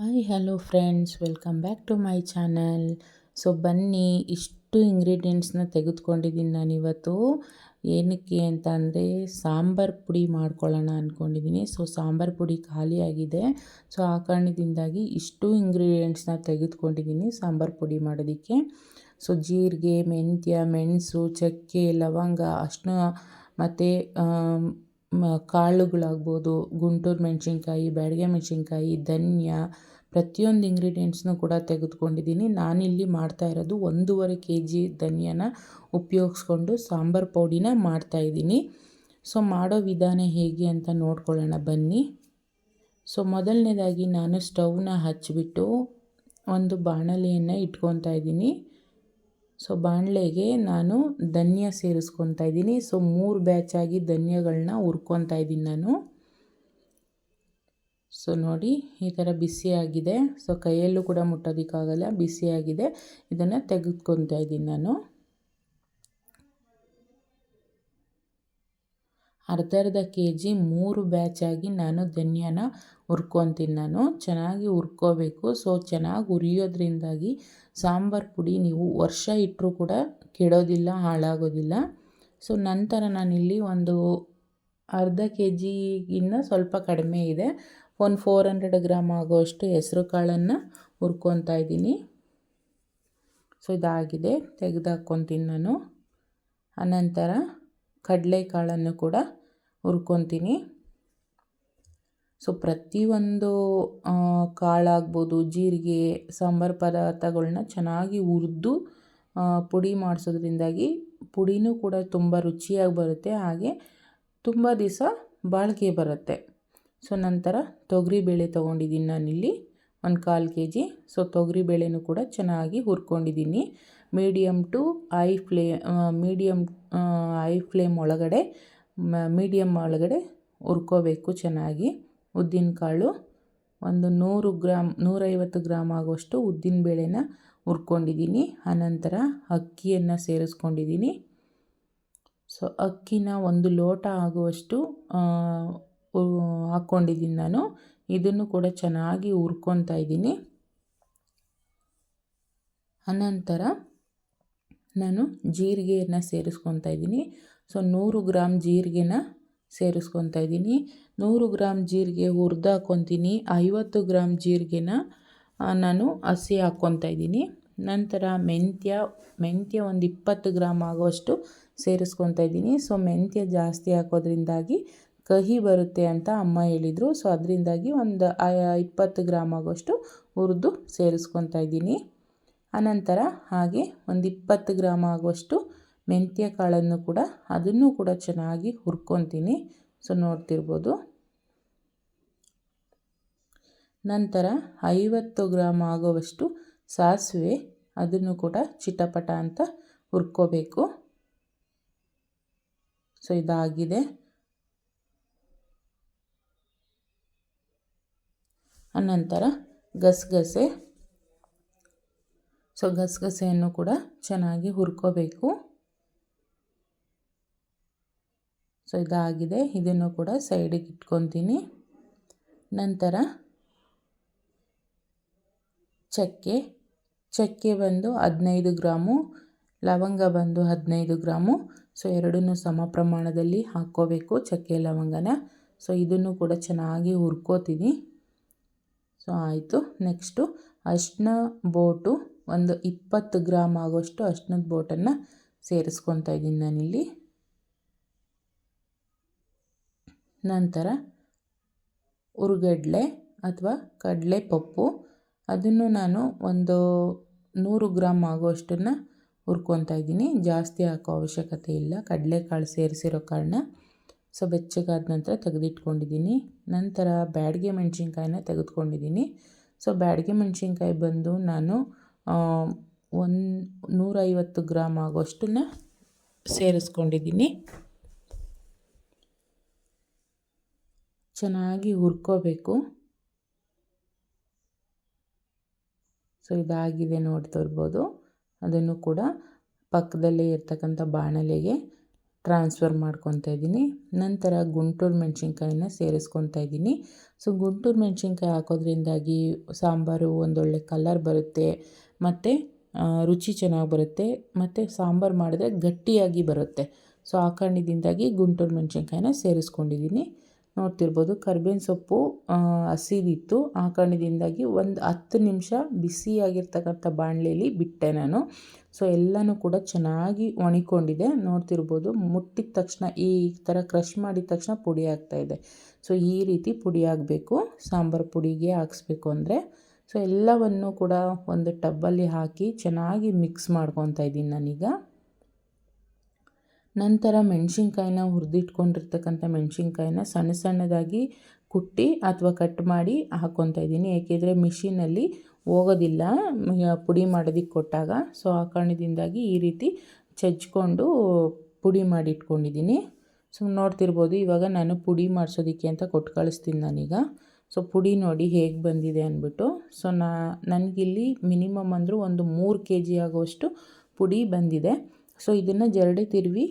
Hi hello friends welcome back to my channel so ಬನ್ನಿ, ಇಷ್ಟು ಇಂಗ್ರೀಡಿಯೆಂಟ್ಸ್ನ ತೆಗೆದುಕೊಂಡಿದ್ದೀನಿ ನಾನಿವತ್ತು. ಏನಕ್ಕೆ ಅಂತ ಅಂದರೆ ಸಾಂಬಾರು ಪುಡಿ ಮಾಡ್ಕೊಳ್ಳೋಣ ಅಂದ್ಕೊಂಡಿದ್ದೀನಿ ಸೊ ಸಾಂಬಾರು ಪುಡಿ ಖಾಲಿಯಾಗಿದೆ. ಸೊ ಆ ಕಾರಣದಿಂದಾಗಿ ಇಷ್ಟು ಇಂಗ್ರೀಡಿಯೆಂಟ್ಸ್ನ ತೆಗೆದುಕೊಂಡಿದ್ದೀನಿ ಸಾಂಬಾರು ಪುಡಿ ಮಾಡೋದಕ್ಕೆ. ಸೊ ಜೀರಿಗೆ, ಮೆಂತ್ಯ, ಮೆಣಸು, ಚಕ್ಕೆ, ಲವಂಗ ಅಷ್ಟು ಮತ್ತು ಕಾಳುಗಳಾಗ್ಬೋದು, ಗುಂಟೂರು ಮೆಣಸಿನ್ಕಾಯಿ, ಬ್ಯಾಡಗೆ ಮೆಣಸಿನ್ಕಾಯಿ, ಧನ್ಯ, ಪ್ರತಿಯೊಂದು ಇಂಗ್ರೀಡಿಯೆಂಟ್ಸ್ನು ಕೂಡ ತೆಗೆದುಕೊಂಡಿದ್ದೀನಿ. ನಾನಿಲ್ಲಿ ಮಾಡ್ತಾ ಇರೋದು ಒಂದೂವರೆ ಕೆ ಜಿ ಧನ್ಯನ ಉಪಯೋಗಿಸ್ಕೊಂಡು ಸಾಂಬಾರು ಪೌಡಿನ ಮಾಡ್ತಾಯಿದ್ದೀನಿ ಸೊ, ಮಾಡೋ ವಿಧಾನ ಹೇಗೆ ಅಂತ ನೋಡ್ಕೊಳ್ಳೋಣ, ಬನ್ನಿ. ಸೊ, ಮೊದಲನೇದಾಗಿ ನಾನು ಸ್ಟವ್ನ ಹಚ್ಚಿಬಿಟ್ಟು ಒಂದು ಬಾಣಲೆಯನ್ನು ಇಟ್ಕೊತಾ ಇದ್ದೀನಿ. ಸೊ ಬಾಣಲೆಗೆ ನಾನು ಧನ್ಯ ಸೇರಿಸ್ಕೊತಾ ಇದ್ದೀನಿ. ಸೊ ಮೂರು ಬ್ಯಾಚಾಗಿ ಧನ್ಯಗಳನ್ನ ಹುರ್ಕೊತಾ ಇದ್ದೀನಿ ನಾನು. ಸೊ ನೋಡಿ, ಈ ಥರ ಬಿಸಿಯಾಗಿದೆ ಸೊ ಕೈಯಲ್ಲೂ ಕೂಡ ಮುಟ್ಟೋದಕ್ಕಾಗಲ್ಲ ಬಿಸಿಯಾಗಿದೆ ಇದನ್ನು ತೆಗೆದುಕೊತಾ ಇದ್ದೀನಿ ನಾನು. ಅರ್ಧ ಅರ್ಧ ಕೆ ಜಿ ಮೂರು ಬ್ಯಾಚಾಗಿ ನಾನು ಧನ್ಯನ ಹುರ್ಕೊತೀನಿ. ನಾನು ಚೆನ್ನಾಗಿ ಹುರ್ಕೋಬೇಕು. ಸೊ ಚೆನ್ನಾಗಿ ಹುರಿಯೋದ್ರಿಂದಾಗಿ ಸಾಂಬಾರು ಪುಡಿ ನೀವು ವರ್ಷ ಇಟ್ಟರೂ ಕೂಡ ಕೆಡೋದಿಲ್ಲ, ಹಾಳಾಗೋದಿಲ್ಲ. ಸೊ ನಂತರ ನಾನಿಲ್ಲಿ ಒಂದು ಅರ್ಧ ಕೆ ಜಿಗಿನ್ನ ಸ್ವಲ್ಪ ಕಡಿಮೆ ಇದೆ. ಒಂದು ಫೋರ್ ಹಂಡ್ರೆಡ್ ಗ್ರಾಮ್ ಆಗೋಷ್ಟು ಹೆಸರು ಕಾಳನ್ನು ಹುರ್ಕೊತಾ ಇದ್ದೀನಿ. ಸೊ ಇದಾಗಿದೆ. ತೆಗೆದು ನಾನು. ಅನಂತರ ಕಡಲೆಕಾಳನ್ನು ಕೂಡ ಹುರ್ಕೊತೀನಿ. ಸೊ ಪ್ರತಿಯೊಂದು ಕಾಳಾಗ್ಬೋದು ಜೀರಿಗೆ, ಸಾಂಬಾರು ಪದಾರ್ಥಗಳನ್ನ ಚೆನ್ನಾಗಿ ಹುರಿದು ಪುಡಿ ಮಾಡಿಸೋದ್ರಿಂದಾಗಿ ಪುಡಿನೂ ಕೂಡ ತುಂಬ ರುಚಿಯಾಗಿ ಬರುತ್ತೆ. ಹಾಗೆ ತುಂಬ ದಿವಸ ಬಾಳಿಕೆ ಬರುತ್ತೆ. ಸೊ ನಂತರ ತೊಗರಿಬೇಳೆ ತೊಗೊಂಡಿದ್ದೀನಿ ನಾನಿಲ್ಲಿ. ಒಂದು ಕಾಲು ಕೆ ಜಿ ಸೊ ತೊಗರಿಬೇಳೆನೂ ಕೂಡ ಚೆನ್ನಾಗಿ ಹುರ್ಕೊಂಡಿದ್ದೀನಿ. Medium to high flame medium high flame ಒಳಗಡೆ ಮೀಡಿಯಮ್ ಒಳಗಡೆ ಹುರ್ಕೋಬೇಕು ಚೆನ್ನಾಗಿ. ಉದ್ದಿನಕಾಳು ಒಂದು ನೂರು ಗ್ರಾಮ್ ನೂರೈವತ್ತು ಗ್ರಾಮ್ ಆಗುವಷ್ಟು ಉದ್ದಿನ ಬೇಳೆನ ಹುರ್ಕೊಂಡಿದ್ದೀನಿ. ಆನಂತರ ಅಕ್ಕಿಯನ್ನು ಸೇರಿಸ್ಕೊಂಡಿದ್ದೀನಿ. ಸೊ, ಅಕ್ಕಿನ ಒಂದು ಲೋಟ ಆಗುವಷ್ಟು ಹಾಕ್ಕೊಂಡಿದ್ದೀನಿ ನಾನು. ಇದನ್ನು ಕೂಡ ಚೆನ್ನಾಗಿ ಹುರ್ಕೊತಾ ಇದ್ದೀನಿ. ಅನಂತರ ನಾನು ಜೀರಿಗೆಯನ್ನು ಸೇರಿಸ್ಕೊತಾ ಇದ್ದೀನಿ. ಸೊ ನೂರು ಗ್ರಾಮ್ ಜೀರಿಗೆನ ಸೇರಿಸ್ಕೊತಾ ಇದ್ದೀನಿ. ನೂರು ಗ್ರಾಮ್ ಜೀರಿಗೆ ಹುರಿದು ಹಾಕ್ಕೊತೀನಿ ಐವತ್ತು ಗ್ರಾಮ್ ಜೀರಿಗೆನ ನಾನು ಹಸಿ ಹಾಕ್ಕೊತಾ ಇದ್ದೀನಿ. ನಂತರ ಮೆಂತ್ಯ ಮೆಂತ್ಯ ಒಂದು ಇಪ್ಪತ್ತು ಗ್ರಾಮ್ ಆಗುವಷ್ಟು ಸೇರಿಸ್ಕೊತಾ ಇದ್ದೀನಿ. ಸೊ ಮೆಂತ್ಯ ಜಾಸ್ತಿ ಹಾಕೋದ್ರಿಂದಾಗಿ ಕಹಿ ಬರುತ್ತೆ ಅಂತ ಅಮ್ಮ ಹೇಳಿದರು. ಸೊ ಅದರಿಂದಾಗಿ ಒಂದು ಇಪ್ಪತ್ತು ಗ್ರಾಮ್ ಆಗೋಷ್ಟು ಹುರಿದು ಸೇರಿಸ್ಕೊತಾ ಇದ್ದೀನಿ. ಅನಂತರ ಹಾಗೆ ಒಂದು ಇಪ್ಪತ್ತು ಗ್ರಾಮ್ ಆಗುವಷ್ಟು ಮೆಂತ್ಯ ಕಾಳನ್ನು ಕೂಡ ಅದನ್ನು ಕೂಡ ಚೆನ್ನಾಗಿ ಹುರ್ಕೊತೀನಿ. ಸೊ, ನೋಡ್ತಿರ್ಬೋದು. ನಂತರ ಐವತ್ತು ಗ್ರಾಮ್ ಆಗುವಷ್ಟು ಸಾಸಿವೆ ಅದನ್ನು ಕೂಡ ಚಿಟಪಟ ಅಂತ ಹುರ್ಕೋಬೇಕು. ಸೊ, ಇದಾಗಿದೆ. ಅನಂತರ ಗಸಗಸೆ ಸೊ ಗಸಗಸೆಯನ್ನು ಕೂಡ ಚೆನ್ನಾಗಿ ಹುರ್ಕೋಬೇಕು. ಸೊ, ಇದಾಗಿದೆ. ಇದನ್ನು ಕೂಡ ಸೈಡಿಗೆ ಇಟ್ಕೊತೀನಿ. ನಂತರ ಚಕ್ಕೆ ಚಕ್ಕೆ ಬಂದು ಹದಿನೈದು ಗ್ರಾಮು, ಲವಂಗ ಬಂದು ಹದಿನೈದು ಗ್ರಾಮು. ಸೊ, ಎರಡನ್ನೂ ಸಮ ಪ್ರಮಾಣದಲ್ಲಿ ಹಾಕ್ಕೋಬೇಕು ಚಕ್ಕೆ, ಲವಂಗನ. ಸೊ, ಇದನ್ನು ಕೂಡ ಚೆನ್ನಾಗಿ ಹುರ್ಕೋತೀನಿ. ಸೊ, ಆಯಿತು. ನೆಕ್ಸ್ಟು ಅರ್ಶಿನ ಬೋಟು ಒಂದು ಇಪ್ಪತ್ತು ಗ್ರಾಮ್ ಆಗೋಷ್ಟು ಅರ್ಶಿನದ ಬೋಟನ್ನು ಸೇರಿಸ್ಕೊತಾ ಇದ್ದೀನಿ ನಾನಿಲ್ಲಿ. ನಂತರ ಉರುಗಡ್ಲೆ ಅಥವಾ ಕಡಲೆ ಪಪ್ಪು ಅದನ್ನು ನಾನು ಒಂದು ನೂರು ಗ್ರಾಮ್ ಆಗೋಷ್ಟನ್ನು ಹುರ್ಕೊತಾ ಇದ್ದೀನಿ. ಜಾಸ್ತಿ ಹಾಕೋ ಅವಶ್ಯಕತೆ ಇಲ್ಲ. ಕಡಲೆಕಾಳು ಸೇರಿಸಿರೋ ಕಾರಣ ಸೊ ಬೆಚ್ಚಗಾದ ನಂತರ ತೆಗೆದಿಟ್ಕೊಂಡಿದ್ದೀನಿ. ನಂತರ ಬ್ಯಾಡಿಗೆ ಮೆಣಸಿನ್ಕಾಯಿನ ತೆಗೆದುಕೊಂಡಿದ್ದೀನಿ. ಸೊ ಬ್ಯಾಡಿಗೆ ಮೆಣಸಿನ್ಕಾಯಿ ಬಂದು ನಾನು ಒಂದು ನೂರೈವತ್ತು ಗ್ರಾಮ್ ಆಗೋಷ್ಟನ್ನ ಸೇರಿಸ್ಕೊಂಡಿದ್ದೀನಿ. ಚೆನ್ನಾಗಿ ಹುರ್ಕೋಬೇಕು. ಸೊ, ಇದಾಗಿದೆ ನೋಡ್ತಿರ್ಬೋದು ಅದನ್ನು ಕೂಡ ಪಕ್ಕದಲ್ಲೇ ಇರ್ತಕ್ಕಂಥ ಬಾಣಲೆಗೆ ಟ್ರಾನ್ಸ್ಫರ್ ಮಾಡ್ಕೊತಾ ಇದ್ದೀನಿ. ನಂತರ ಗುಂಟೂರು ಮೆಣಸಿನ್ಕಾಯಿನ ಸೇರಿಸ್ಕೊತಾ ಇದ್ದೀನಿ. ಸೊ, ಗುಂಟೂರು ಮೆಣಸಿನ್ಕಾಯಿ ಹಾಕೋದ್ರಿಂದಾಗಿ ಸಾಂಬಾರು ಒಂದೊಳ್ಳೆ ಕಲರ್ ಬರುತ್ತೆ. ಮತ್ತು ರುಚಿ ಚೆನ್ನಾಗಿ ಬರುತ್ತೆ. ಮತ್ತು ಸಾಂಬಾರು ಮಾಡಿದ್ರೆ ಗಟ್ಟಿಯಾಗಿ ಬರುತ್ತೆ. ಸೊ ಆ ಕಾರಣದಿಂದಾಗಿ ಗುಂಟೂರು ಮೆಣಸಿನ್ಕಾಯಿನ ಸೇರಿಸ್ಕೊಂಡಿದ್ದೀನಿ. ನೋಡ್ತಿರ್ಬೋದು ಕರ್ಬೇವಿನ ಸೊಪ್ಪು ಹಸಿದಿತ್ತು. ಆ ಕಾರಣದಿಂದಾಗಿ ಒಂದು ಹತ್ತು ನಿಮಿಷ ಬಿಸಿಯಾಗಿರ್ತಕ್ಕಂಥ ಬಾಣಲೆಯಲ್ಲಿ ಬಿಟ್ಟೆ ನಾನು. ಸೊ ಎಲ್ಲನೂ ಕೂಡ ಚೆನ್ನಾಗಿ ಒಣಕೊಂಡಿದೆ ನೋಡ್ತಿರ್ಬೋದು ಮುಟ್ಟಿದ ತಕ್ಷಣ, ಈ ಥರ ಕ್ರಷ್ ಮಾಡಿದ ತಕ್ಷಣ ಪುಡಿ ಆಗ್ತಾಯಿದೆ ಸೊ ಈ ರೀತಿ ಪುಡಿ ಆಗಬೇಕು. ಸಾಂಬಾರು ಪುಡಿಗೆ ಹಾಕ್ಸ್ಬೇಕು ಅಂದರೆ. ಸೊ ಎಲ್ಲವನ್ನು ಕೂಡ ಒಂದು ಟಬ್ಬಲ್ಲಿ ಹಾಕಿ ಚೆನ್ನಾಗಿ ಮಿಕ್ಸ್ ಮಾಡ್ಕೊತಾ ಇದ್ದೀನಿ ನಾನೀಗ. ನಂತರ ಮೆಣಸಿನ್ಕಾಯಿನ ಹುರಿದಿಟ್ಕೊಂಡಿರ್ತಕ್ಕಂಥ ಮೆಣಸಿನ್ಕಾಯಿನ ಸಣ್ಣ ಸಣ್ಣದಾಗಿ ಕುಟ್ಟಿ ಅಥವಾ ಕಟ್ ಮಾಡಿ ಹಾಕ್ಕೊತಾ ಇದ್ದೀನಿ. ಏಕೆಂದರೆ ಮಿಷಿನಲ್ಲಿ ಹೋಗೋದಿಲ್ಲ ಪುಡಿ ಮಾಡೋದಕ್ಕೆ ಕೊಟ್ಟಾಗ. ಸೊ ಆ ಕಾರಣದಿಂದಾಗಿ ಈ ರೀತಿ ಚಚ್ಕೊಂಡು ಪುಡಿ ಮಾಡಿ ಇಟ್ಕೊಂಡಿದ್ದೀನಿ ಸೊ ನೋಡ್ತಿರ್ಬೋದು ಇವಾಗ ನಾನು ಪುಡಿ ಮಾಡಿಸೋದಕ್ಕೆ ಅಂತ ಕೊಟ್ಟು ಕಳಿಸ್ತೀನಿ ನಾನೀಗ. ಸೊ ಪುಡಿ ನೋಡಿ ಹೇಗೆ ಬಂದಿದೆ ಅಂದ್ಬಿಟ್ಟು. ಸೊ ನಾ, ನನಗಿಲ್ಲಿ ಮಿನಿಮಮ್ ಅಂದರೂ ಒಂದು ಮೂರು ಕೆ ಜಿ ಆಗುವಷ್ಟು ಪುಡಿ ಬಂದಿದೆ. ಸೊ ಇದನ್ನು ಜರಡಿ ತಿರುವಿ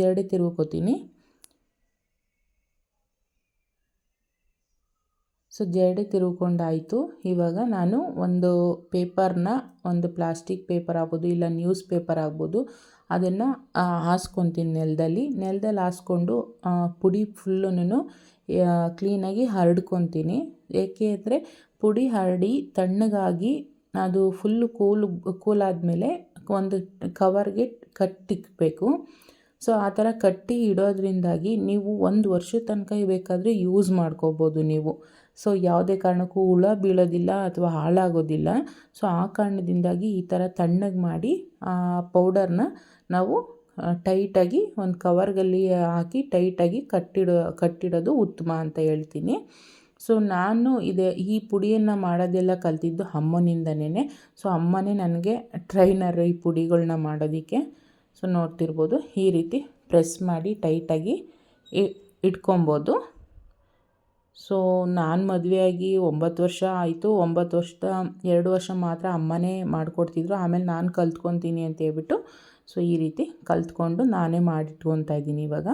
ಜರಡಿ ತಿರುವ್ಕೋತೀನಿ. ಸೊ ಜರಡಿ ತಿರುವುಕೊಂಡಾಯಿತು. ಇವಾಗ ನಾನು ಒಂದು ಪೇಪರ್ನ, ಒಂದು ಪ್ಲಾಸ್ಟಿಕ್ ಪೇಪರ್ ಆಗ್ಬೋದು, ಇಲ್ಲ ನ್ಯೂಸ್ ಪೇಪರ್ ಆಗ್ಬೋದು ಅದನ್ನು ಹಾಸ್ಕೊತೀನಿ ನೆಲದಲ್ಲಿ. ನೆಲದಲ್ಲಿ ಹಾಸ್ಕೊಂಡು ಪುಡಿ ಫುಲ್ಲುನು ಕ್ಲೀನಾಗಿ ಹರಡ್ಕೊತೀನಿ. ಏಕೆ ಅಂದರೆ, ಪುಡಿ ಹರಡಿ ತಣ್ಣಗಾಗಿ ಅದು ಫುಲ್ಲು ಕೂಲು, ಕೂಲಾದಮೇಲೆ ಒಂದು ಕವರ್ಗೆ ಕಟ್ಟಿಕ್ಬೇಕು ಸೊ, ಆ ಥರ ಕಟ್ಟಿ ಇಡೋದ್ರಿಂದಾಗಿ ನೀವು ಒಂದು ವರ್ಷದ ತನಕ ಬೇಕಾದರೆ ಯೂಸ್ ಮಾಡ್ಕೋಬೋದು ನೀವು. ಸೊ ಯಾವುದೇ ಕಾರಣಕ್ಕೂ ಹುಳ ಬೀಳೋದಿಲ್ಲ ಅಥವಾ ಹಾಳಾಗೋದಿಲ್ಲ. ಸೊ ಆ ಕಾರಣದಿಂದಾಗಿ ಈ ಥರ ತಣ್ಣಗೆ ಮಾಡಿ, ಆ ಪೌಡರ್ನ ನಾವು ಟೈಟಾಗಿ ಒಂದು ಕವರ್ಗಲ್ಲಿ ಹಾಕಿ ಟೈಟಾಗಿ ಕಟ್ಟಿಡೋ, ಕಟ್ಟಿಡೋದು ಉತ್ತಮ ಅಂತ ಹೇಳ್ತೀನಿ. ಸೊ ನಾನು ಇದೆ, ಈ ಪುಡಿಯನ್ನು ಮಾಡೋದೆಲ್ಲ ಕಲ್ತಿದ್ದು ಅಮ್ಮನಿಂದನೇ ಸೊ ಅಮ್ಮನೇ ನನಗೆ ಟ್ರೈನರ್ ಈ ಪುಡಿಗಳನ್ನ ಮಾಡೋದಕ್ಕೆ. ಸೊ ನೋಡ್ತಿರ್ಬೋದು, ಈ ರೀತಿ ಪ್ರೆಸ್ ಮಾಡಿ ಟೈಟಾಗಿ ಇಟ್ಕೊಬೋದು. ಸೊ ನಾನು ಮದುವೆಯಾಗಿ ಒಂಬತ್ತು ವರ್ಷ ಆಯಿತು. ಒಂಬತ್ತು ವರ್ಷದ, ಎರಡು ವರ್ಷ ಮಾತ್ರ ಅಮ್ಮನೇ ಮಾಡಿಕೊಡ್ತಿದ್ರು. ಆಮೇಲೆ ನಾನು ಕಲ್ತ್ಕೊತೀನಿ ಅಂತ ಹೇಳ್ಬಿಟ್ಟು ಸೊ ಈ ರೀತಿ ಕಲ್ತ್ಕೊಂಡು ನಾನೇ ಮಾಡಿಟ್ಕೊತಾ ಇದ್ದೀನಿ ಇವಾಗ.